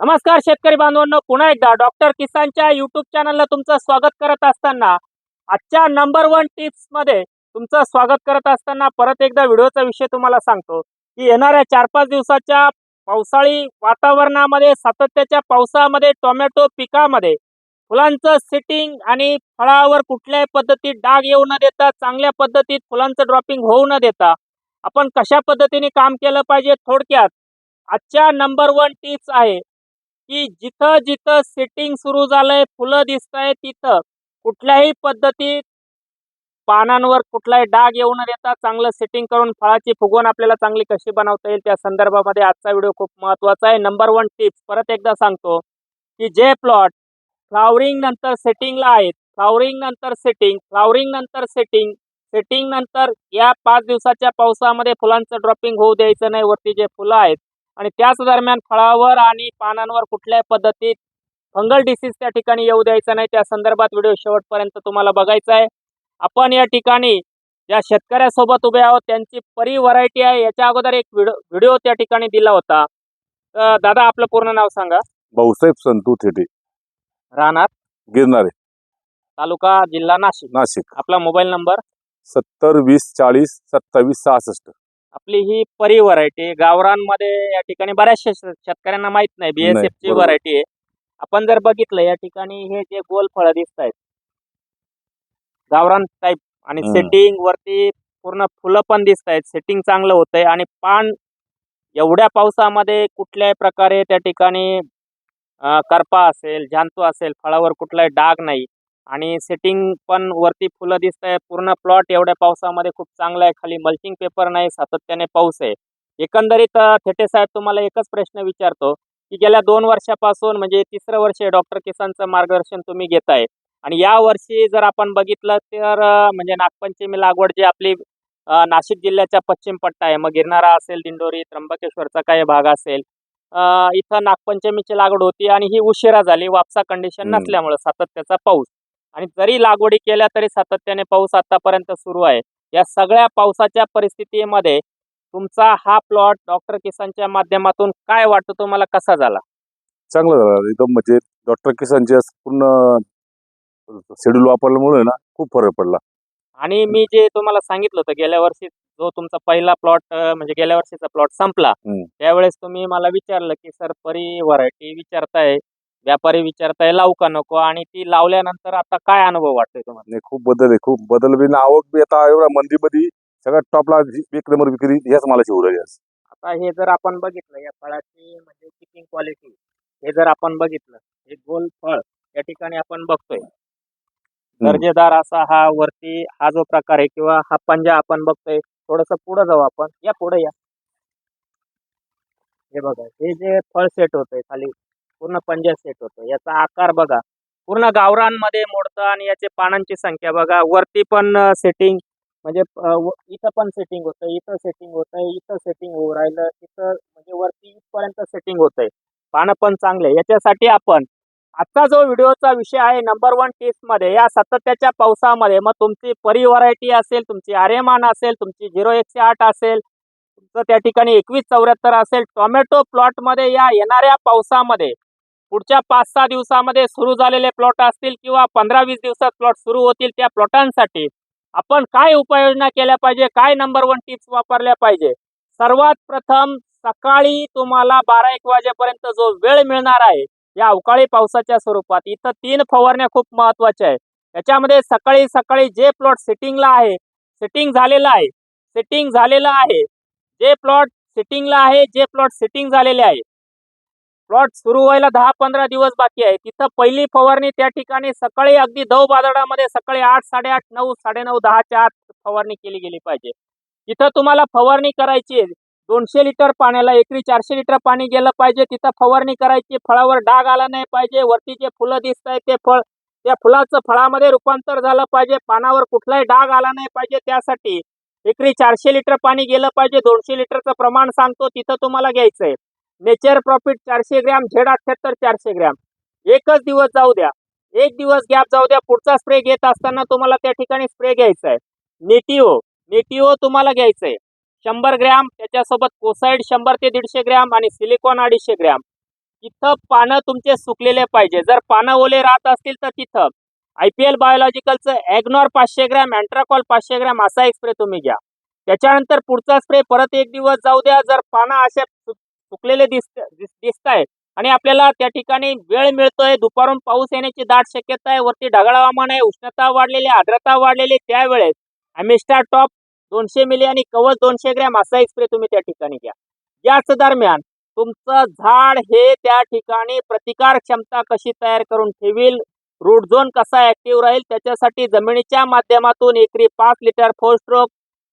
नमस्कार शेतकरी बांधवांनो पुन्हा एकदा डॉक्टर किसानच्या युट्यूब चॅनलला तुमचं स्वागत करत असताना आजच्या नंबर वन टिप्समध्ये तुमचं स्वागत करत असताना परत एकदा व्हिडिओचा विषय तुम्हाला सांगतो की येणाऱ्या चार पाच दिवसाच्या पावसाळी वातावरणामध्ये सातत्याच्या पावसामध्ये टोमॅटो पिकामध्ये फुलांचं सिटिंग आणि फळावर कुठल्याही पद्धतीत डाग येऊ न देता चांगल्या पद्धतीत फुलांचं ड्रॉपिंग होऊ न देता आपण कशा पद्धतीने काम केलं पाहिजे थोडक्यात आजच्या नंबर वन टिप्स आहे. की जिथं जिथं सेटिंग सुरू झालंय फुलं दिसत आहे तिथं. कुठल्याही पद्धतीत पानांवर कुठलाही डाग येऊ न देता चांगलं सेटिंग करून फळाची फुगवण आपल्याला चांगली कशी बनवता येईल त्या संदर्भामध्ये आजचा व्हिडिओ खूप महत्त्वाचा आहे. नंबर वन टिप्स परत एकदा सांगतो की जे प्लॉट फ्लावरिंग नंतर सेटिंगला आहेत फ्लावरिंग नंतर सेटिंग फ्लावरिंग नंतर सेटिंग सेटिंग नंतर या पाच दिवसाच्या पावसामध्ये फुलांचं ड्रॉपिंग होऊ द्यायचं नाही वरती जे फुलं आहेत आणि त्याच दरम्यान फळावर आणि पानांवर कुठल्याही पद्धतीत फंगल डिसीज त्या ठिकाणी येऊ द्यायचं नाही. त्या संदर्भात व्हिडिओ शेवटपर्यंत तुम्हाला बघायचा आहे. आपण या ठिकाणी ज्या शेतकऱ्यासोबत उभे आहोत त्यांची परी व्हरायटी आहे. याच्या अगोदर एक व्हिडिओ त्या ठिकाणी दिला होता. तर दादा आपलं पूर्ण नाव सांगा. भाऊसाहेब संतू थेटे. राहणार? गिरणारे तालुका जिल्हा नाशिक. नाशिक. आपला मोबाईल नंबर? सत्तर वीस चाळीस सत्तावीस सहासष्ट. आपली ही परी व्हरायटी गावरांमध्ये या ठिकाणी बऱ्याचशा शेत- शेतकऱ्यांना माहीत नाही. बीएसएफ ची बरोबर. व्हरायटी आहे. आपण जर बघितलं या ठिकाणी हे जे गोल फळं दिसत आहेत गावरान टाईप आणि हम्म. सेटिंग वरती पूर्ण फुलं पण दिसत आहेत. सेटिंग चांगलं होतंय आणि पान एवढ्या पावसामध्ये कुठल्याही प्रकारे त्या ठिकाणी अं, करपा असेल जांतू असेल फळावर कुठलाही डाग नाही. आणि सेटिंग पण वरती फुलं दिसत आहे पूर्ण प्लॉट एवढ्या पावसामध्ये खूप चांगला आहे. खाली मल्चिंग पेपर नाही सातत्याने पाऊस आहे. एकंदरीत थेटे साहेब तुम्हाला एकच प्रश्न विचारतो की गेल्या दोन वर्षापासून म्हणजे तिसरं वर्ष डॉक्टर किसानचं मार्गदर्शन तुम्ही घेताय. आणि या वर्षी जर आपण बघितलं तर म्हणजे नागपंचमी लागवड जी आपली नाशिक जिल्ह्याच्या पश्चिम पट्टा आहे. मग गिरणारा असेल दिंडोरी त्र्यंबकेश्वरचा काही भाग असेल इथं नागपंचमीची लागवड होती आणि ही उशिरा झाली. वापसा कंडिशन. नसल्यामुळे सातत्याचा पाऊस. आणि जरी लागवडी केल्या तरी सातत्याने पाऊस आतापर्यंत सुरू आहे. या सगळ्या पावसाच्या परिस्थितीमध्ये तुमचा हा प्लॉट डॉक्टर किसानच्या माध्यमातून काय वाटतं? तुम्हाला कसा झाला? चांगलं झालं. एकदम म्हणजे डॉक्टर किसानचे पूर्ण शेड्यूल वापरल्यामुळे ना खूप फरक पडला. आणि मी जे तुम्हाला सांगितलं होतं गेल्या वर्षी जो तुमचा पहिला प्लॉट म्हणजे गेल्या वर्षीचा प्लॉट संपला. त्यावेळेस तुम्ही मला विचारलं की सर परी व्हरायटी विचारताय. व्यापारी विचारताय लावू का नको? आणि ती लावल्यानंतर आता काय अनुभव वाटतोय तुम्हाला? नाही खूप बदल आहे खूप बदल बी आवक बी आता एवढ्या मंदीमध्ये सगळ्यात टॉपला एक नंबर विक्री मालाची होऊ राहिली आज. आता हे जर आपण बघितलं या फळाची म्हणजे किटिंग क्वालिटी हे जर आपण बघितलं हे गोल फळ या ठिकाणी आपण बघतोय. दर्जेदार असा हा वरती हा जो प्रकार आहे किंवा हा पंजा आपण बघतोय थोडस पुढे जाऊ आपण. या पुढे या. हे बघा हे जे फळ सेट होतंय खाली पूर्ण पंजा सेट होतो. याचा आकार बघा. पूर्ण गावरांमध्ये मोडतं आणि याचे पानांची संख्या बघा. वरती पण सेटिंग म्हणजे व- इथं पण सेटिंग होतंय इथं सेटिंग होतंय इथं सेटिंग होऊ राहिलं इथं म्हणजे वरती इथपर्यंत सेटिंग होतंय. पानं पण चांगले. याच्यासाठी आपण आजचा जो व्हिडिओचा विषय आहे नंबर वन टिप्समध्ये या सातत्याच्या पावसामध्ये मग तुमची परी व्हरायटी असेल तुमची आर्यमान असेल तुमची झिरो एकशे आठ असेल तुमचं त्या ठिकाणी एकवीस चौऱ्याहत्तर असेल टोमॅटो प्लॉटमध्ये या येणाऱ्या पावसामध्ये पुढच्या पाच सहा दिवसामध्ये सुरू झालेले प्लॉट असतील किंवा पंधरा वीस दिवसात प्लॉट सुरू होतील त्या प्लॉटांसाठी आपण काय उपाययोजना केल्या पाहिजे? काय नंबर वन टिप्स वापरल्या पाहिजे? सर्वात प्रथम सकाळी तुम्हाला बारा एक वाजेपर्यंत जो वेळ मिळणार आहे या अवकाळी पावसाच्या स्वरूपात. इथं तीन फवारण्या खूप महत्त्वाच्या आहेत. त्याच्यामध्ये सकाळी सकाळी जे प्लॉट सिटिंगला आहे सिटिंग झालेलं आहे सेटिंग झालेलं आहे जे प्लॉट सेटिंगला आहे जे प्लॉट सेटिंग झालेले आहे प्लॉट सुरू व्हायला दहा पंधरा दिवस बाकी आहे. तिथं पहिली फवारणी त्या ठिकाणी सकाळी अगदी दव बाजारामध्ये सकाळी आठ साडेआठ नऊ साडेनऊ दहाच्या आत फवारणी केली गेली पाहिजे. तिथं तुम्हाला फवारणी करायची दोनशे लिटर पाण्याला एकरी चारशे लिटर पाणी गेलं पाहिजे. तिथं फवारणी करायची फळावर डाग आला नाही पाहिजे. वरती जे फुलं दिसत ते फळ त्या फुलाचं फळामध्ये रूपांतर झालं पाहिजे. पानावर कुठलाही डाग आला नाही पाहिजे त्यासाठी एकरी चारशे लिटर पाणी गेलं पाहिजे. दोनशे लिटरचं प्रमाण सांगतो तिथं तुम्हाला घ्यायचंय. नेचर प्रॉफिट चारशे ग्रॅम झेड अठ्ठ्याहत्तर चारशे ग्रॅम. एकच दिवस जाऊ द्या. एक दिवस गॅप जाऊ द्या. पुढचा स्प्रे घेत असताना तुम्हाला त्या ठिकाणी स्प्रे घ्यायचा आहे. नेटिओ नेटिओ तुम्हाला घ्यायचंय. शंभर ग्रॅम त्याच्यासोबत कोसाईड शंभर ते दीडशे ग्रॅम आणि सिलिकॉन अडीचशे ग्रॅम. तिथं पानं तुमचे सुकलेले पाहिजे. जर पानं ओले राहत असतील तर तिथं. आय पी एल बायोलॉजिकलचं ॲग्नॉर पाचशे ग्रॅम अँट्राकॉल पाचशे ग्रॅम असा एक स्प्रे तुम्ही घ्या. त्याच्यानंतर पुढचा स्प्रे परत एक दिवस जाऊ द्या. जर पानं असे फुकलेले सुकलेले दिसत दिसत आहे आणि आपल्याला त्या ठिकाणी वेळ मिळतोय दुपारून पाऊस येण्याची दाट शक्यता आहे वरती ढगाळ हवामान आहे उष्णता वाढलेली आहे, आर्द्रता वाढलेली आहे, त्यावेळेस अमिस्टार टॉप दोनशे मिली आणि कवच दोनशे ग्रॅम असा एक स्प्रे तुम्ही त्या ठिकाणी घ्या. याच दरम्यान तुमचं झाड हे त्या ठिकाणी प्रतिकार क्षमता कशी तयार करून ठेवील रूट झोन कसा ऍक्टिव्ह राहील त्याच्यासाठी जमिनीच्या माध्यमातून एकरी पाच litre four stroke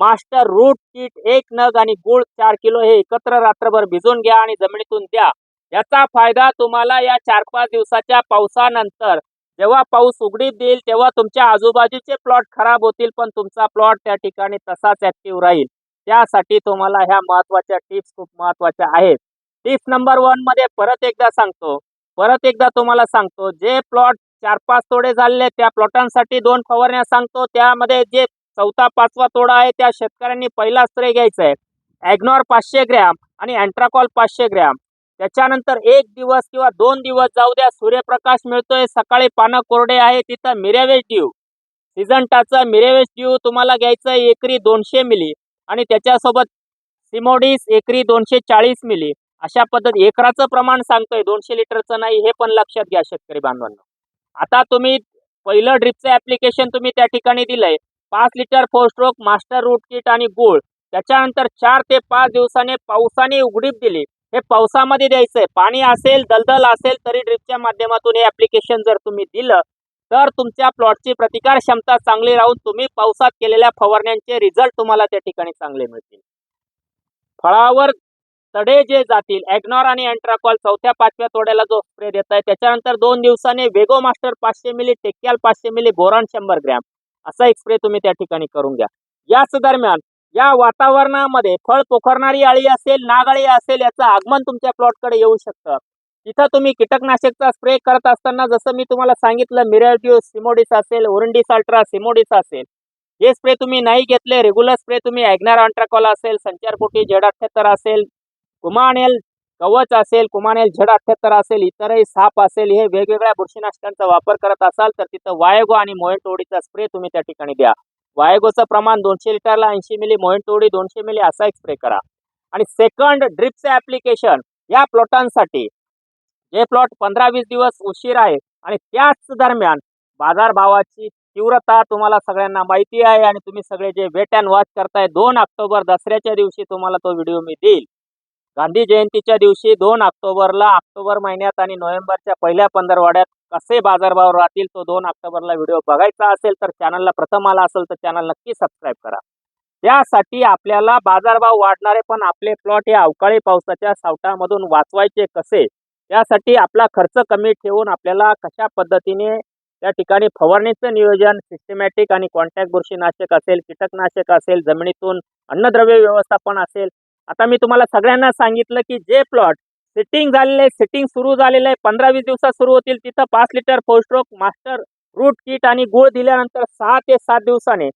master root kit एक नग आणि गुळ चार किलो हे एकत्र रात्रभर भिजून घ्या आणि जमिनीतून द्या. याचा फायदा तुम्हाला या चार पाच दिवसाच्या पावसानंतर जेव्हा पाऊस उघडीत देईल तेव्हा तुमच्या आजूबाजूचे प्लॉट खराब होतील पण तुमचा प्लॉट त्या ठिकाणी तसाच ऍक्टिव्ह राहील. त्यासाठी तुम्हाला ह्या महत्त्वाच्या टिप्स खूप महत्त्वाच्या आहेत. टिप्स नंबर वनमध्ये परत एकदा सांगतो. परत एकदा तुम्हाला सांगतो जे प्लॉट चार पाच तोडे झालेले त्या प्लॉटांसाठी दोन फवारण्या सांगतो. त्यामध्ये जे चौथा पाचवा तोडा आहे. त्या शेतकऱ्यांनी पहिला स्प्रे घ्यायचा आहे. ॲग्नॉर पाचशे ग्रॅम आणि अँट्राकॉल पाचशे ग्रॅम. त्याच्यानंतर एक दिवस किंवा दोन दिवस जाऊ द्या सूर्यप्रकाश मिळतोय. सकाळी पानं कोरडे आहे तिथं मिरेवेज ड्यू सिजंटाचं मिरेवेज ड्यू तुम्हाला घ्यायचं आहे एकरी दोनशे मिली. आणि त्याच्यासोबत सिमोडीस एकरी दोनशे चाळीस मिली. अशा पद्धत एकराचं प्रमाण सांगतोय दोनशे लिटरचं नाही हे पण लक्षात घ्या शेतकरी बांधवांना. आता तुम्ही पहिलं ड्रिपचं ऍप्लिकेशन तुम्ही त्या ठिकाणी दिलंय. पाच litre four stroke master root kit आणि गुळ. त्याच्यानंतर चार ते पाच दिवसाने पावसाने उघडीप दिली. हे पावसामध्ये द्यायचंय. पाणी असेल दलदल असेल तरी ड्रिपच्या माध्यमातून हे ऍप्लिकेशन जर तुम्ही दिलं तर तुमच्या प्लॉटची प्रतिकार क्षमता चांगली राहून तुम्ही पावसात केलेल्या फवारण्यांचे रिझल्ट तुम्हाला त्या ठिकाणी चांगले मिळतील. फळावर तडे जे जातील ॲग्नॉर आणि अँट्राकॉल चौथ्या पाचव्या तोड्याला जो स्प्रे देत आहे त्याच्यानंतर दोन दिवसाने वेगो मास्टर पाचशे मिली टेक्याल पाचशे मिली बोरॉन शंभर ग्रॅम. असा एक स्प्रे तुम्ही त्या ठिकाणी करून घ्या. याच दरम्यान या वातावरणामध्ये फळ पोखरणारी अळी असेल नागाळी असेल याचं आगमन तुमच्या प्लॉटकडे येऊ शकतं. तिथं तुम्ही कीटकनाशकचा स्प्रे करत असताना जसं मी तुम्हाला सांगितलं मिरॅड्यू सिमोडिस असेल ओरंडिस अल्ट्रा सिमोडिस असेल. हे स्प्रे तुम्ही नाही घेतले रेग्युलर स्प्रे तुम्ही ॲग्नार अँट्राकॉल असेल संचारपोटी जेड अठ्ठ्याहत्तर असेल कुमानेल कवच असेल कुमानेल झड अठ्ठ्याहत्तर असेल इतरही साप असेल हे वेगवेगळ्या बुरशीनाशकांचा वापर करत असाल तर तिथं वायगो आणि मोहेंटोडीचा स्प्रे तुम्ही त्या ठिकाणी द्या. वायगोचं प्रमाण दोनशे लिटरला ऐंशी मिली मोहेंटोडी दोनशे मिली असा एक स्प्रे करा. आणि सेकंड ड्रिपचं ऍप्लिकेशन या प्लॉटांसाठी जे प्लॉट पंधरा वीस दिवस उशीर आहे आणि त्याच दरम्यान बाजारभावाची तीव्रता तुम्हाला सगळ्यांना माहिती आहे आणि तुम्ही सगळे जे वेट अँड वॉच करताय दोन ऑक्टोबर दसऱ्याच्या दिवशी तुम्हाला तो व्हिडिओ मी देईल. गांधी जयंतीच्या दिवशी दोन ऑक्टोबरला ऑक्टोबर महिन्यात आणि नोव्हेंबरच्या पहिल्या पंधरवाड्यात कसे बाजारभाव राहतील तो दोन ऑक्टोबरला व्हिडिओ बघायचा असेल तर चॅनलला प्रथम आला असेल तर चॅनल नक्की सबस्क्राईब करा. त्यासाठी आपल्याला बाजारभाव वाढणारे पण आपले प्लॉट या अवकाळी पावसाच्या सावटामधून वाचवायचे कसे? त्यासाठी आपला खर्च कमी ठेवून आपल्याला कशा पद्धतीने त्या ठिकाणी फवारणीचं नियोजन सिस्टमॅटिक आणि कॉन्टॅक्ट बुरशीनाशक असेल कीटकनाशक असेल जमिनीतून अन्नद्रव्य व्यवस्थापन असेल आता मी तुम्हाला सगळ्यांना सांगितलं की जे प्लॉट सिटिंग झालेले सिटिंग सुरू झालेलं आहे पंधरा वीस दिवसात सुरू होतील तिथं पाच litre four stroke master root kit आणि गुळ दिल्यानंतर सहा ते सात दिवसाने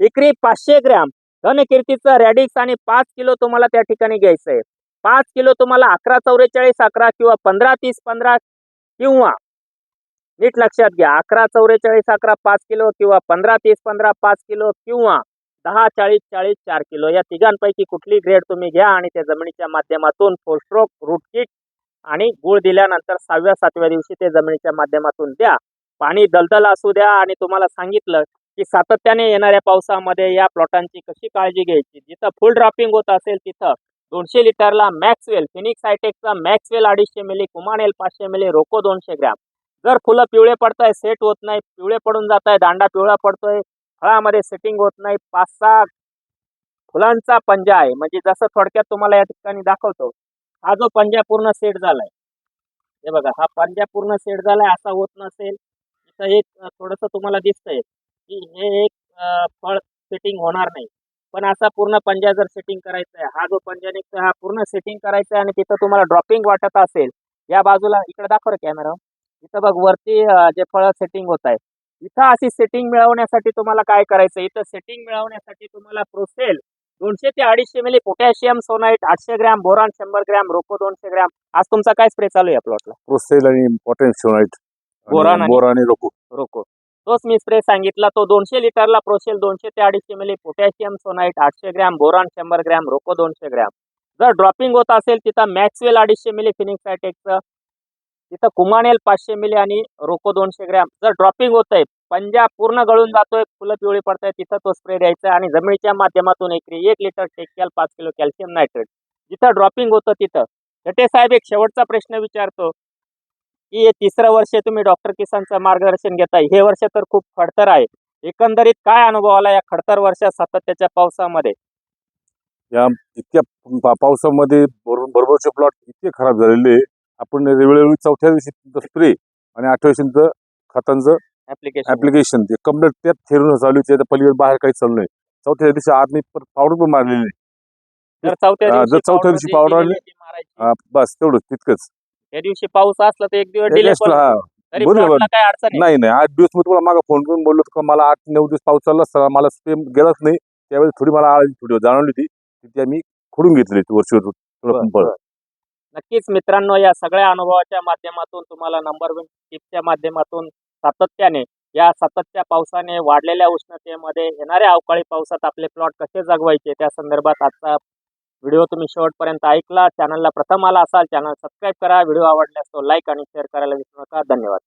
एकरी पाचशे ग्रॅम धनकीर्तीचं रॅडिक्स आणि पाच किलो तुम्हाला त्या ठिकाणी घ्यायचं आहे. पाच किलो तुम्हाला अकरा चौवेचाळीस अकरा किंवा पंधरा तीस पंधरा किंवा नीट लक्षात घ्या अकरा चौवेचाळीस अकरा पाच किलो किंवा पंधरा तीस पंधरा पाच किलो किंवा दहा चाळीस चाळीस चार किलो. या तिघांपैकी कुठली ग्रेड तुम्ही घ्या आणि त्या जमिनीच्या माध्यमातून फोस्ट्रोक स्ट्रोक आणि गुळ दिल्यानंतर सहाव्या सातव्या दिवशी ते जमिनीच्या माध्यमातून द्या. पाणी दलदल असू द्या आणि तुम्हाला सांगितलं की सातत्याने येणाऱ्या पावसामध्ये या प्लॉटांची कशी काळजी घ्यायची? जिथं फुल ड्रॉपिंग होत असेल तिथं दोनशे लिटरला मॅक्सवेल फिनिक्स हायटेकचा मॅक्सवेल अडीचशे मिली कुमानेल पाचशे मिली रोको दोनशे ग्रॅम. जर फुलं पिवळे पडताय सेट होत नाही पिवळे पडून जात आहे दांडा पिवळा पडतोय फळामध्ये सेटिंग होत नाही. पाच सहा फुलांचा पंजा आहे. म्हणजे जसं थोडक्यात तुम्हाला या ठिकाणी दाखवतो हा जो पंजा पूर्ण सेट झालाय. हे बघा हा पंजा पूर्ण सेट झालाय असा होत नसेल इथं एक थोडस तुम्हाला दिसतंय की हे एक फळ सेटिंग होणार नाही. पण असा पूर्ण पंजा जर सेटिंग करायचा आहे हा जो पंजा निघतो हा पूर्ण सेटिंग करायचा आहे आणि तिथं तुम्हाला ड्रॉपिंग वाटत असेल या बाजूला इकडे दाखव कॅमेरा इथं बघ वरती जे फळ सेटिंग होत आहे इथं अशी सेटिंग मिळवण्यासाठी तुम्हाला काय करायचं? इथं सेटिंग मिळवण्यासाठी तुम्हाला प्रोसेल दोनशे ते अडीचशे मिली पोटॅशियम सोनाईट आठशे ग्रॅम बोरान शंभर ग्रॅम रोको दोनशे ग्रॅम. आज तुमचा काय स्प्रे चालू आहे प्लॉटला प्रोसेल आणि पोटॅशियम बोरान आणि- बोरा आणि रोको. रोको. तोच मी स्प्रे सांगितला. तो दोनशे लिटरला प्रोसेल दोनशे ते अडीचशे मिली पोटॅशियम सोनाईट आठशे ग्रॅम बोरान शंभर ग्रॅम रोको दोनशे ग्रॅम. जर ड्रॉपिंग होत असेल तिथं मॅक्सवेल अडीचशे मिली फिनिक्स सायटेकचं तिथं कुमानेल पाचशे मिली आणि रोको दोनशे ग्रॅम. जर ड्रॉपिंग होतंय पंजा पूर्ण गळून जातोय फुलं पिवळी पडताय तिथं तो स्प्रे द्यायचा आणि जमिनीच्या माध्यमातून एकरी एक लिटर टेक्याल पाच किलो कॅल्शियम नायट्रेट जिथं ड्रॉपिंग होतं तिथं. घटे साहेब एक शेवटचा प्रश्न विचारतो की हे तिसरं वर्ष तुम्ही डॉक्टर किसानचं मार्गदर्शन घेताय हे वर्ष तर खूप खडतर आहे. एकंदरीत काय अनुभव आला या खडतर वर्षात सातत्याच्या पावसामध्ये? या इतक्या पावसामध्ये बरोबर प्लॉट इतके खराब झालेले आपण वेळोवेळी चौथ्या दिवशी स्प्रे आणि आठव्या दिवशी खतांचं ऍप्लिकेशन ते कंप्लीट त्यात फिरून चालू आहे. पलीकडे बाहेर काही चालू नाही चौथ्या दिवशी आज मी पावडर पण मारलेली जर चौथ्या दिवशी दिलेली आली- बस तेवढंच तितकंच त्या दिवशी पाऊस असला तर एक दिवस डिले हा. बरोबर. नाही नाही आठ दिवस मी तुम्हाला मागे फोन करून बोललो होतो मला आठ नऊ दिवस पाऊस चालला असता मला स्प्रे गेलाच नाही त्यावेळेस थोडी मला आळी थोडी जाणवली होती ती आम्ही खोडून घेतली होती बरं, थोडं. नक्कीच मित्रांनो या सगळ्या अनुभवाच्या माध्यमातून तुम्हाला नंबर वन टिपच्या माध्यमातून सातत्याने या सततच्या पावसाने वाढलेल्या उष्णतेमध्ये येणाऱ्या अवकाळी पावसात आपले प्लॉट कसे जगवायचे त्या संदर्भात आजचा व्हिडिओ तुम्ही शेवटपर्यंत ऐकला. चॅनलला प्रथम आला असाल चॅनल सबस्क्राईब करा. व्हिडिओ आवडल्यास तो लाईक आणि शेअर करायला विसरू नका. धन्यवाद.